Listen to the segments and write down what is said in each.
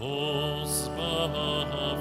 pozbawieni.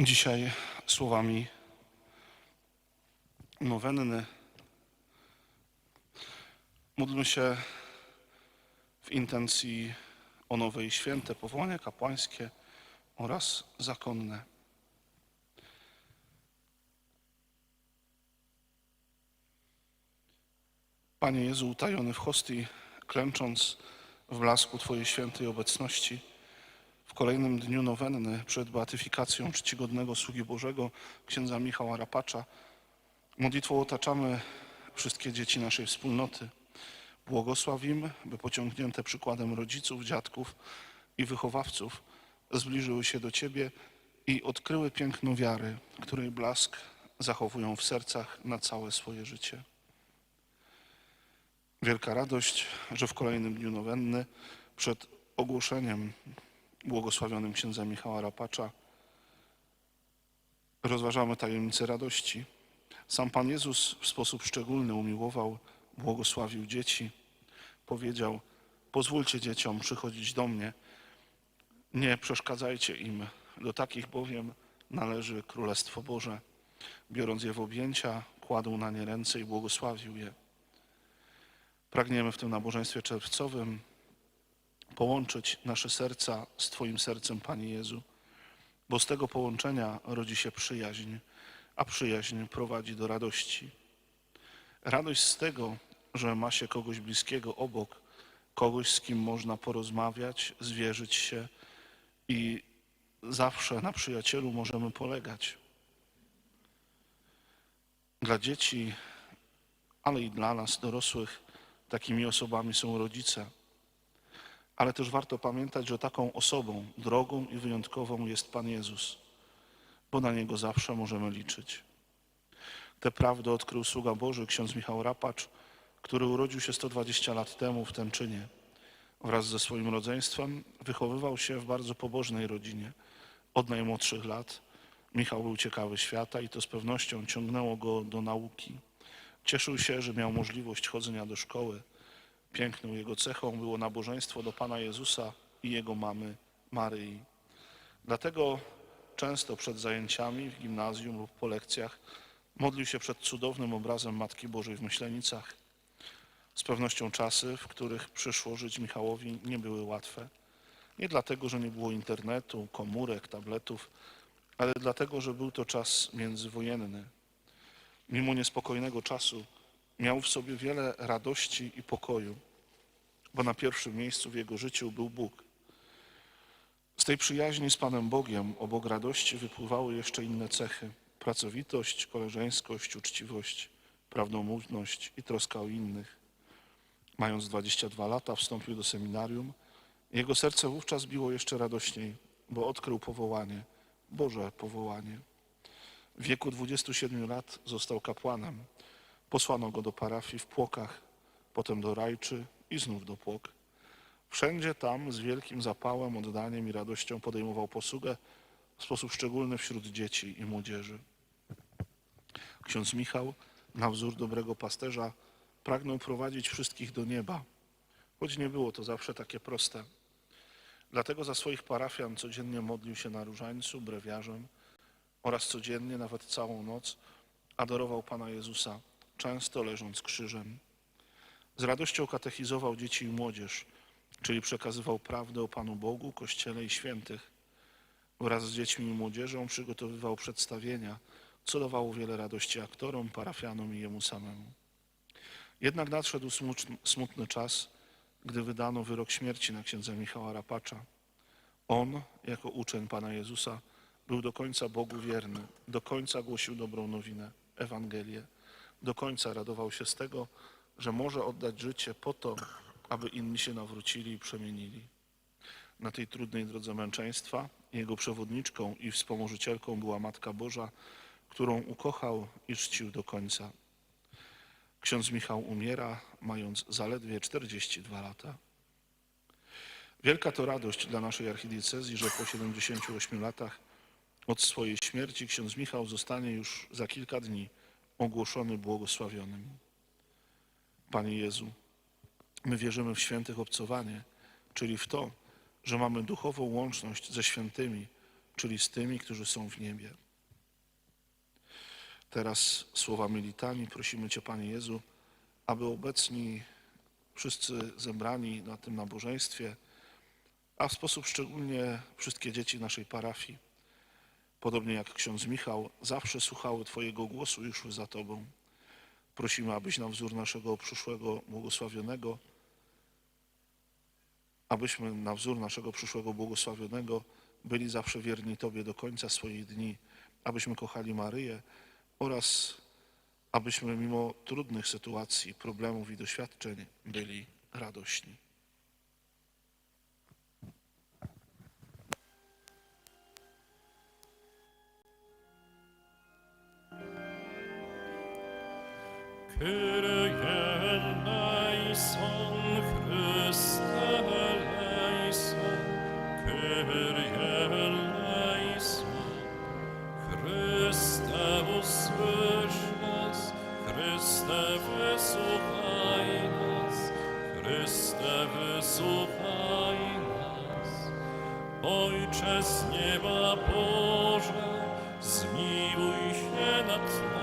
Dzisiaj słowami nowenny módlmy się w intencji o nowe i święte powołania kapłańskie oraz zakonne. Panie Jezu, utajony w hostii, klęcząc w blasku Twojej świętej obecności, w kolejnym dniu nowenny przed beatyfikacją czcigodnego sługi Bożego, księdza Michała Rapacza, modlitwą otaczamy wszystkie dzieci naszej wspólnoty. Błogosławimy, by pociągnięte przykładem rodziców, dziadków i wychowawców zbliżyły się do Ciebie i odkryły piękno wiary, której blask zachowują w sercach na całe swoje życie. Wielka radość, że w kolejnym dniu nowenny przed ogłoszeniem błogosławionym księdza Michała Rapacza rozważamy tajemnicę radości. Sam Pan Jezus w sposób szczególny umiłował, błogosławił dzieci. Powiedział, pozwólcie dzieciom przychodzić do mnie, nie przeszkadzajcie im, do takich bowiem należy Królestwo Boże. Biorąc je w objęcia, kładł na nie ręce i błogosławił je. Pragniemy w tym nabożeństwie czerwcowym połączyć nasze serca z Twoim sercem, Panie Jezu, bo z tego połączenia rodzi się przyjaźń, a przyjaźń prowadzi do radości. Radość z tego, że ma się kogoś bliskiego obok, kogoś, z kim można porozmawiać, zwierzyć się i zawsze na przyjacielu możemy polegać. Dla dzieci, ale i dla nas, dorosłych, takimi osobami są rodzice. Ale też warto pamiętać, że taką osobą, drogą i wyjątkową jest Pan Jezus, bo na Niego zawsze możemy liczyć. Tę prawdę odkrył sługa Boży, ksiądz Michał Rapacz, który urodził się 120 lat temu w Tęczynie. Wraz ze swoim rodzeństwem wychowywał się w bardzo pobożnej rodzinie. Od najmłodszych lat Michał był ciekawy świata i to z pewnością ciągnęło go do nauki. Cieszył się, że miał możliwość chodzenia do szkoły. Piękną jego cechą było nabożeństwo do Pana Jezusa i jego mamy Maryi. Dlatego często przed zajęciami w gimnazjum lub po lekcjach modlił się przed cudownym obrazem Matki Bożej w Myślenicach. Z pewnością czasy, w których przyszło żyć Michałowi, nie były łatwe. Nie dlatego, że nie było internetu, komórek, tabletów, ale dlatego, że był to czas międzywojenny. Mimo niespokojnego czasu miał w sobie wiele radości i pokoju, bo na pierwszym miejscu w jego życiu był Bóg. Z tej przyjaźni z Panem Bogiem obok radości wypływały jeszcze inne cechy: pracowitość, koleżeńskość, uczciwość, prawdomówność i troska o innych. Mając 22 lata, wstąpił do seminarium. Jego serce wówczas biło jeszcze radośniej, bo odkrył powołanie, Boże powołanie. W wieku 27 lat został kapłanem. Posłano go do parafii w Płokach, potem do Rajczy i znów do Płok. Wszędzie tam z wielkim zapałem, oddaniem i radością podejmował posługę w sposób szczególny wśród dzieci i młodzieży. Ksiądz Michał, na wzór dobrego pasterza, pragnął prowadzić wszystkich do nieba, choć nie było to zawsze takie proste. Dlatego za swoich parafian codziennie modlił się na różańcu, brewiarzem oraz codziennie, nawet całą noc, adorował Pana Jezusa, często leżąc krzyżem. Z radością katechizował dzieci i młodzież, czyli przekazywał prawdę o Panu Bogu, Kościele i świętych. Wraz z dziećmi i młodzieżą przygotowywał przedstawienia, co dawało wiele radości aktorom, parafianom i jemu samemu. Jednak nadszedł smutny czas, gdy wydano wyrok śmierci na księdza Michała Rapacza. On, jako uczeń Pana Jezusa, był do końca Bogu wierny, do końca głosił dobrą nowinę, Ewangelię, do końca radował się z tego, że może oddać życie po to, aby inni się nawrócili i przemienili. Na tej trudnej drodze męczeństwa jego przewodniczką i wspomożycielką była Matka Boża, którą ukochał i czcił do końca. Ksiądz Michał umiera, mając zaledwie 42 lata. Wielka to radość dla naszej archidiecezji, że po 78 latach od swojej śmierci ksiądz Michał zostanie już za kilka dni ogłoszony błogosławionym. Panie Jezu, my wierzymy w świętych obcowanie, czyli w to, że mamy duchową łączność ze świętymi, czyli z tymi, którzy są w niebie. Teraz słowami litanii prosimy Cię, Panie Jezu, aby obecni wszyscy zebrani na tym nabożeństwie, a w sposób szczególnie wszystkie dzieci naszej parafii, podobnie jak ksiądz Michał, zawsze słuchały Twojego głosu szły za Tobą. Prosimy, abyś na wzór naszego przyszłego błogosławionego, abyśmy na wzór naszego przyszłego błogosławionego byli zawsze wierni Tobie do końca swoich dni, abyśmy kochali Maryję oraz abyśmy mimo trudnych sytuacji, problemów i doświadczeń byli radośni. Ojcze z nieba Boże, zmiłuj się nad nami,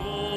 Oh.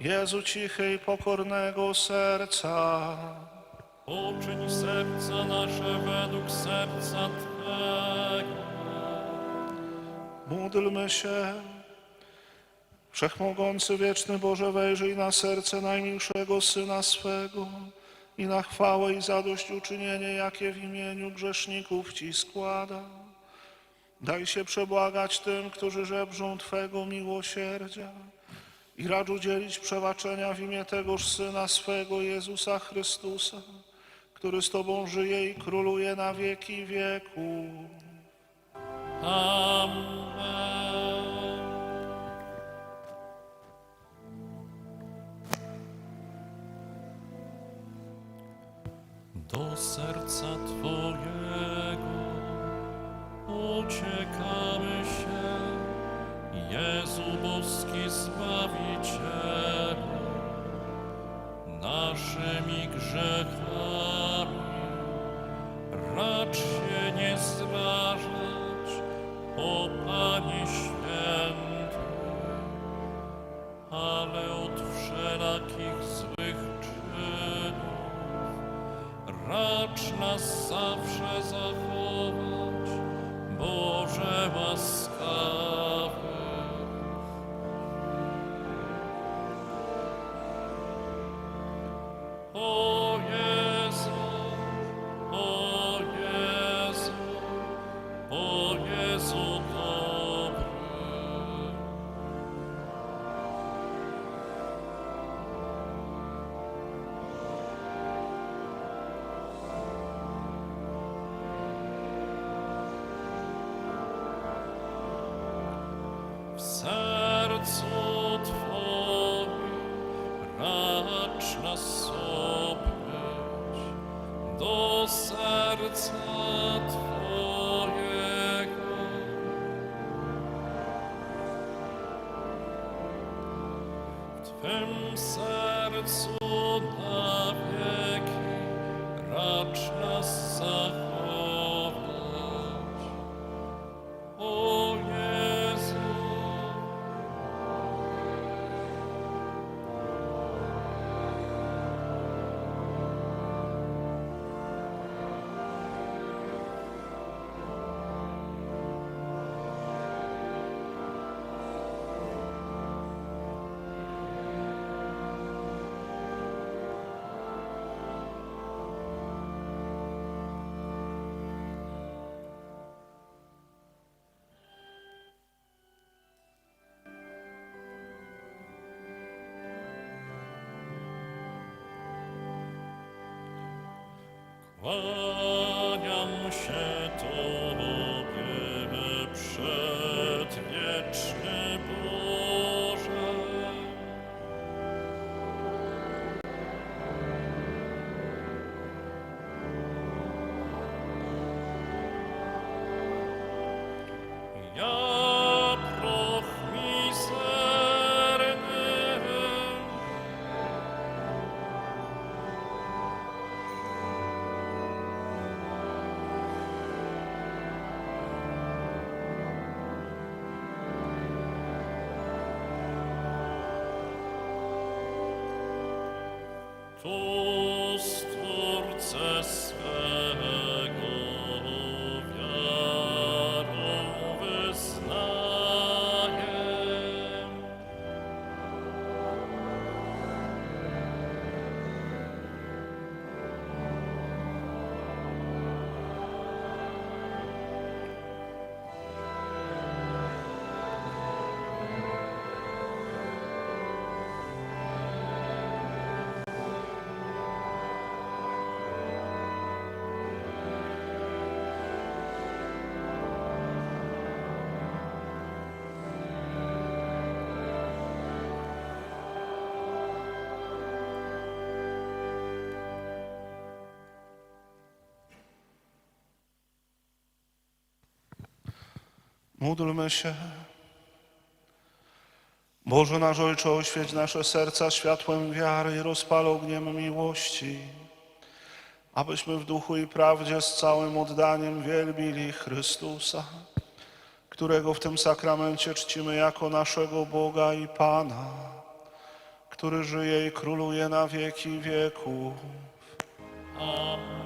Jezu cichy i pokornego serca, uczyń serca nasze według serca Twego. módlmy się. Wszechmogący, wieczny Boże, wejrzyj na serce najmilszego Syna swego i na chwałę i zadośćuczynienie, jakie w imieniu grzeszników Ci składa. Daj się przebłagać tym, którzy żebrzą Twego miłosierdzia i racz udzielić przebaczenia w imię tegoż Syna swego, Jezusa Chrystusa, który z Tobą żyje i króluje na wieki wieków. Amen. Do serca Twojego uciekamy się, Jezu boski W Twym Oh. Módlmy się. Boże nasz Ojcze, oświeć nasze serca światłem wiary i rozpal ogniem miłości, abyśmy w duchu i prawdzie z całym oddaniem wielbili Chrystusa, którego w tym sakramencie czcimy jako naszego Boga i Pana, który żyje i króluje na wieki wieków. Amen.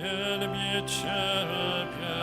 Wielbię Ciebie.